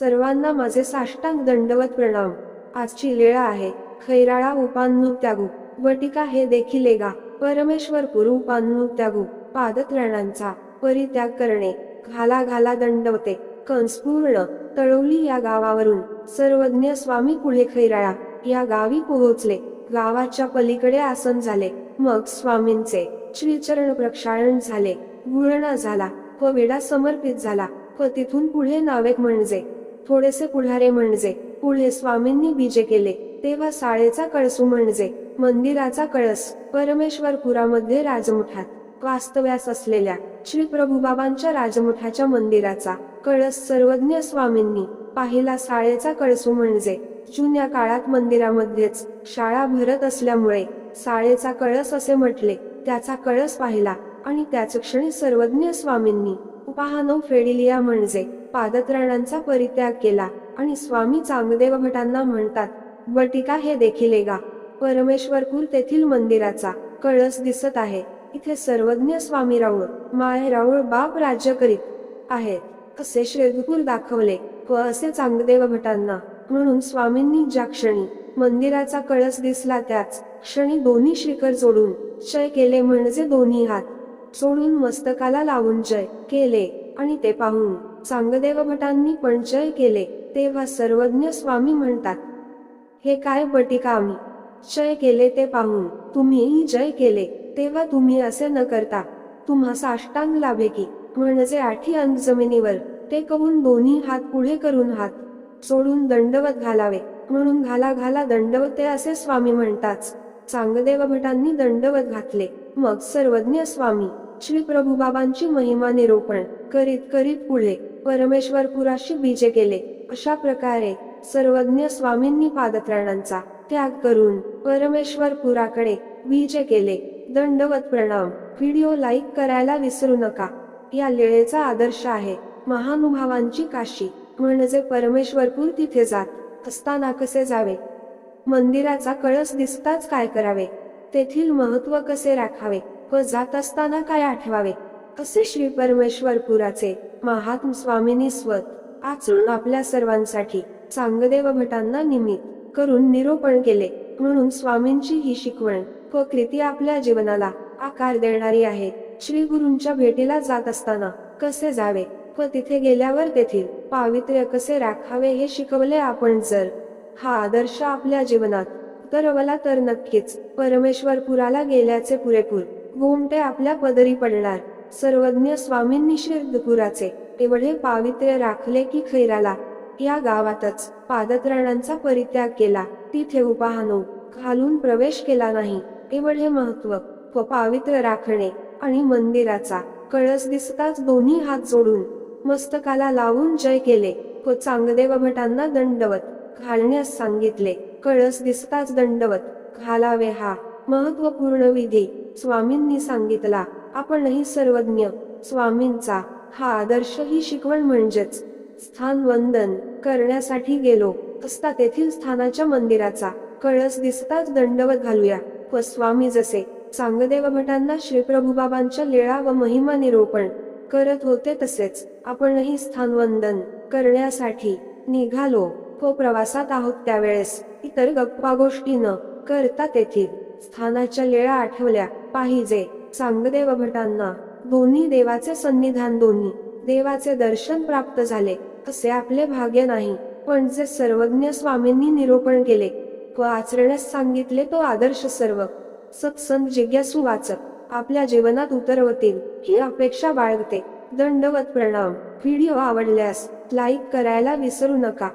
सर्वांना माझे साष्टांग दंडवत प्रणाम. आजची लीळा आहे. खैराळा उपान्नु त्यागू. वटिका हे देखील एगा. परमेश्वर पुरु उपान्नु त्यागू. पादत्राणांचा परित्याग करणे. घाला घाला दंडवते. कंसपूर्ण. तळवली या गावावरून. सर्वज्ञ स्वामी पुढे खैराळा. या गावी पोहोचले. गावाच्या पलीकडे आसन झाले. मग स्वामींचे श्रीचरण प्रक्षाळन झाले. गुळणा झाला. व वेडा समर्पित झाला. व तिथून पुढे नावेक म्हणजे थोडेसे पुढारे म्हणजे पुढे स्वामींनी बीजे केले तेव्हा साळेचा कळसू म्हणजे मंदिराचा कळस परमेश्वरपुरामध्ये राजमुठात वास्तव्यास असलेल्या श्री प्रभुबाबांच्या राजमुठाच्या मंदिराचा कळस सर्वज्ञ स्वामींनी पाहिला साळेचा कळसू म्हणजे जुन्या काळात मंदिरामध्येच शाळा भरत असल्यामुळे साळेचा कळस असे म्हटले त्याचा कळस पाहिला आणि त्याच क्षणी सर्वज्ञ स्वामींनी उपाहानो फेडिलिया म्हणजे पादत्राणांचा परित्याग केला आणि स्वामी चांगदेव भटांना म्हणतात वटिका हे देखील एगा परमेश्वरपूर तेथील मंदिराचा कळस दिसत आहे. इथे सर्वज्ञ स्वामी राऊळ माय राऊळ बाप राज्य करीत आहेत. असे श्रेदपूर दाखवले. व असे चांगदेव भटांना. म्हणून स्वामींनी ज्या क्षणी मंदिराचा कळस दिसला त्याच क्षणी दोन्ही शिखर जोडून क्षय केले म्हणजे दोन्ही हात सोडून मस्तकाला लावून जय केले आणि ते पाहून चांगदेव भटांनी पण जय केले तेव्हा सर्वज्ञ स्वामी म्हणतात हे काय बटिकामी आम्ही? जय केले ते पाहून तुम्हीही जय केले तेव्हा तुम्ही असे न करता तुम्हा साष्टांग लाभे की म्हणजे आठी अंग जमिनीवर ते कहून दोन्ही हात पुढे करून हात सोडून दंडवत घालावे म्हणून घाला घाला दंडवत ते असे स्वामी म्हणताच चांगदेव भटांनी दंडवत घातले मग सर्वज्ञ स्वामी श्री प्रभुबाबांची महिमा निरूपण करीत करीत पुढे परमेश्वरपुराशी बीजे केले. अशा प्रकारे सर्वज्ञ स्वामींनी पादत्राणांचा त्याग करून परमेश्वरपुराकडे बीजे केले. दंडवत प्रणाम. व्हिडिओ लाईक करायला विसरू नका. या लेळेचा आदर्श आहे. महानुभावांची काशी. म्हणजे परमेश्वरपूर तिथे जात असताना कसे जावे? मंदिराचा कळस दिसताच काय करावे? तेथील महत्त्व कसे राखावे? व जात असताना काय आठवावे? असे श्री परमेश्वरपुराचे महात्म स्वामींनी स्वत आचरून आपल्या सर्वांसाठी चांगदेव भटांना निमित्त करून निरूपण केले. म्हणून स्वामींची ही शिकवण व कृती आपल्या जीवनाला आकार देणारी आहे. श्री गुरूंच्या भेटीला जात असताना कसे जावे व तिथे गेल्यावर तेथील पावित्र्य कसे राखावे हे शिकवले आपण जर हा आदर्श आपल्या जीवनात उतरवला तर नक्कीच परमेश्वरपुराला गेल्याचे पुरेपूर गोमटे आपल्या पदरी पडणार. सर्वज्ञ स्वामींनी शिरदपुराचे एवढे पावित्र्य राखले की खैराला या गावातच पादत्राणांचा परित्याग केला. तिथे उपाहानो घालून प्रवेश केला नाही. एवढे महत्त्व व पावित्र्य राखणे आणि मंदिराचा कळस दिसताच दोन्ही हात जोडून मस्तकाला लावून जय केले. व चांगदेव भटांना दंडवत घालण्यास सांगितले. कळस दिसताच दंडवत घालावे हा महत्त्वपूर्ण विधी. स्वामींनी सांगितला आपणही सर्वज्ञ स्वामींचा हा आदर्श ही शिकवण म्हणजेच स्थान वंदन करण्यासाठी गेलो. असता तेथील स्थानाच्या मंदिराचा कळस दिसताच दंडवत घालूया. व स्वामी जसे सांगदेव भटांना श्रीप्रभुबाबांच्या लीळा व महिमा निरूपण करत होते तसेच आपणही स्थान वंदन करण्यासाठी निघालो. व प्रवासात आहोत त्यावेळेस इतर गप्पा गोष्टी न करता तेथील स्थानाच्या लेळा आठवल्या. पाहिजे. चांगदेव भटांना. दोन्ही देवाचे सन्निधान दोन्ही. देवाचे दर्शन प्राप्त झाले. असे आपले भाग्य नाही. पण जे सर्वज्ञ स्वामींनी निरूपण केले. व आचरण्यास सांगितले तो आदर्श सर्व. सत्संग जिज्ञासू वाचक. आपल्या जीवनात उतरवतील. ही अपेक्षा बाळगते. दंडवत प्रणाम. व्हिडिओ आवडल्यास लाईक करायला विसरू नका.